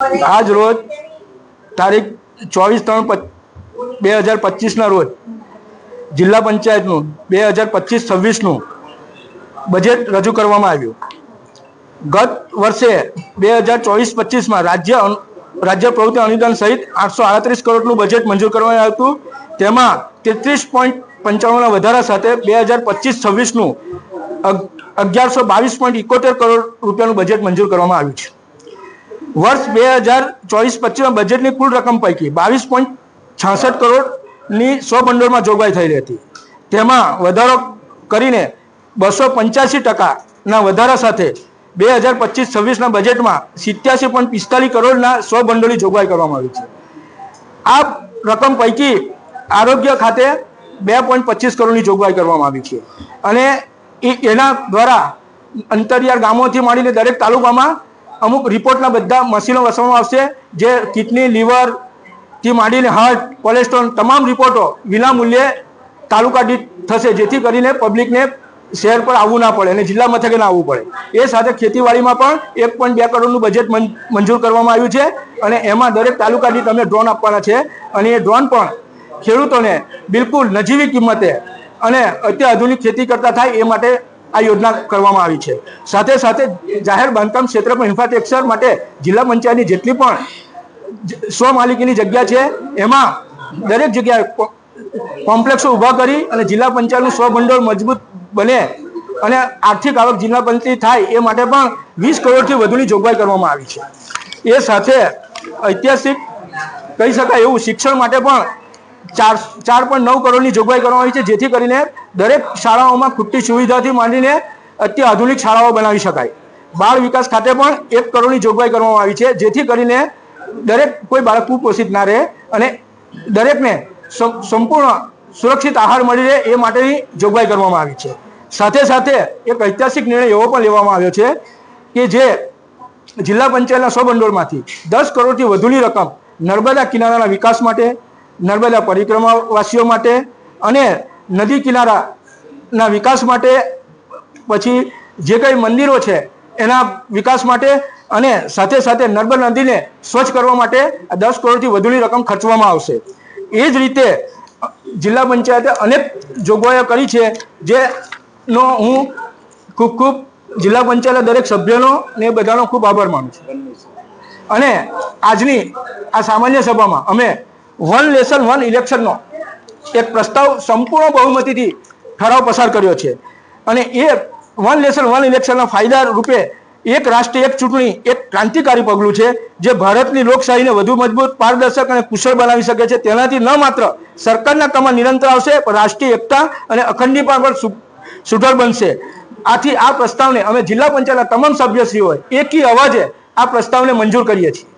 આજ રોજ તારીખ ચોવીસ ત્રણ બે હજાર પચીસના રોજ જિલ્લા પંચાયતનું બે હજાર પચીસ છવ્વીસનું બજેટ રજૂ કરવામાં આવ્યું. ગત વર્ષે બે હજાર ચોવીસ પચીસમાં રાજ્ય રાજ્ય પ્રવૃત્તિ અનુદાન સહિત આઠસો આડત્રીસ કરોડનું બજેટ મંજૂર કરવામાં આવ્યું હતું. તેમાં તેત્રીસ પોઈન્ટ પંચાણુંના વધારા સાથે બે હજાર પચીસ છવ્વીસનું અગિયારસો બાવીસ પોઈન્ટ ઇકોતેર કરોડ રૂપિયાનું બજેટ મંજૂર કરવામાં આવ્યું છે. વર્ષ બે હજાર ચોવીસ પચીસમાં બજેટની કુલ રકમ પૈકી બાવીસ પોઈન્ટ છાસઠ કરોડની સો ભંડોળમાં જોગવાઈ થયેલી હતી. તેમાં વધારો કરીને બસો પંચ્યાસી ટકાના વધારા સાથે બે હજાર પચીસ છવ્વીસના બજેટમાં સિત્યાસી પોઈન્ટ પિસ્તાલીસ કરોડના સો ભંડોળની જોગવાઈ કરવામાં આવી છે. આ રકમ પૈકી આરોગ્ય ખાતે બે પોઈન્ટ પચીસ કરોડની જોગવાઈ કરવામાં આવી છે. અને એના દ્વારા અંતરિયાળ ગામોથી માંડીને દરેક તાલુકામાં અમુક રિપોર્ટના બધા મશીનો વસવામાં આવશે, જે કિડની, લીવરથી માંડીને હાર્ટ, કોલેસ્ટ્રોલ તમામ રિપોર્ટો વિના મૂલ્યે તાલુકા દીઠ થશે, જેથી કરીને પબ્લિકને શહેર પર આવવું ના પડે અને જિલ્લા મથકે ના આવવું પડે. એ સાથે ખેતીવાડીમાં પણ એક પોઈન્ટ બે કરોડનું બજેટ મંજૂર કરવામાં આવ્યું છે અને એમાં દરેક તાલુકા દીઠ અમે ડ્રોન આપવાના છે અને એ ડ્રોન પણ ખેડૂતોને બિલકુલ નજીવી કિંમતે અને અત્યાધુનિક ખેતી કરતા થાય એ માટે આ યોજના કરવામાં આવી છે. સાથે સાથે જાહેર બાંધકામ ક્ષેત્ર પર ઇન્ફ્રાસ્ટ્રક્ચર માટે જિલ્લા પંચાયતની જેટલી પણ સ્વમાલિકીની જગ્યા છે, એમાં દરેક જગ્યાએ કોમ્પ્લેક્ષો ઊભા કરી અને જિલ્લા પંચાયતનું સ્વભંડોળ મજબૂત બને અને આર્થિક આવક જિલ્લા પંચાયત થાય એ માટે પણ વીસ કરોડથી વધુની જોગવાઈ કરવામાં આવી છે. એ સાથે ઐતિહાસિક કહી શકાય એવું શિક્ષણ માટે પણ ચાર ચાર પોઈન્ટ નવ કરોડની જોગવાઈ કરવામાં આવી છે, જેથી કરીને દરેક શાળાઓમાં ખૂટતી સુવિધાથી માંડીને અત્યાધુનિક શાળાઓ બનાવી શકાય. બાળ વિકાસ ખાતે પણ એક કરોડની જોગવાઈ કરવામાં આવી છે, જેથી કરીને દરેક કોઈ બાળક કુપોષિત ના રહે અને દરેકને સંપૂર્ણ સુરક્ષિત આહાર મળી રહે એ માટેની જોગવાઈ કરવામાં આવી છે. સાથે સાથે એક ઐતિહાસિક નિર્ણય એવો પણ લેવામાં આવ્યો છે કે જે જિલ્લા પંચાયતના સ્વભંડોળમાંથી દસ કરોડથી વધુની રકમ નર્મદા કિનારાના વિકાસ માટે નર્મદા પરિક્રમાવાસીઓ માટે અને નદી કિનારાના વિકાસ માટે પછી જે કંઈ મંદિરો છે એના વિકાસ માટે અને સાથે સાથે નર્મદા નદીને સ્વચ્છ કરવા માટે દસ કરોડથી વધુની રકમ ખર્ચવામાં આવશે. એ જ રીતે જિલ્લા પંચાયતે અનેક જોગવાઈઓ કરી છે, જેનો હું ખૂબ ખૂબ જિલ્લા પંચાયતના દરેક સભ્યનો ને બધાનો ખૂબ આભાર માનું છું. અને આજની આ સામાન્ય સભામાં અમે વન લેસન વન ઇલેક્શનનો એક પ્રસ્તાવ સંપૂર્ણ બહુમતીથી ઠરાવ પસાર કર્યો છે. અને એ વન લેસન વન ઇલેક્શનના ફાયદા રૂપે એક રાષ્ટ્ર એક ચૂંટણી, એક ક્રાંતિકારી પગલું છે, જે ભારતની લોકશાહીને વધુ મજબૂત, પારદર્શક અને કુશળ બનાવી શકે છે. તેનાથી ન માત્ર સરકારના કામમાં નિરંતર આવશે, પણ રાષ્ટ્રીય એકતા અને અખંડીપણ પણ સુઢળ બનશે. આથી આ પ્રસ્તાવને અમે જિલ્લા પંચાયતના તમામ સભ્યશ્રીઓએ એકી અવાજે આ પ્રસ્તાવને મંજૂર કરીએ છીએ.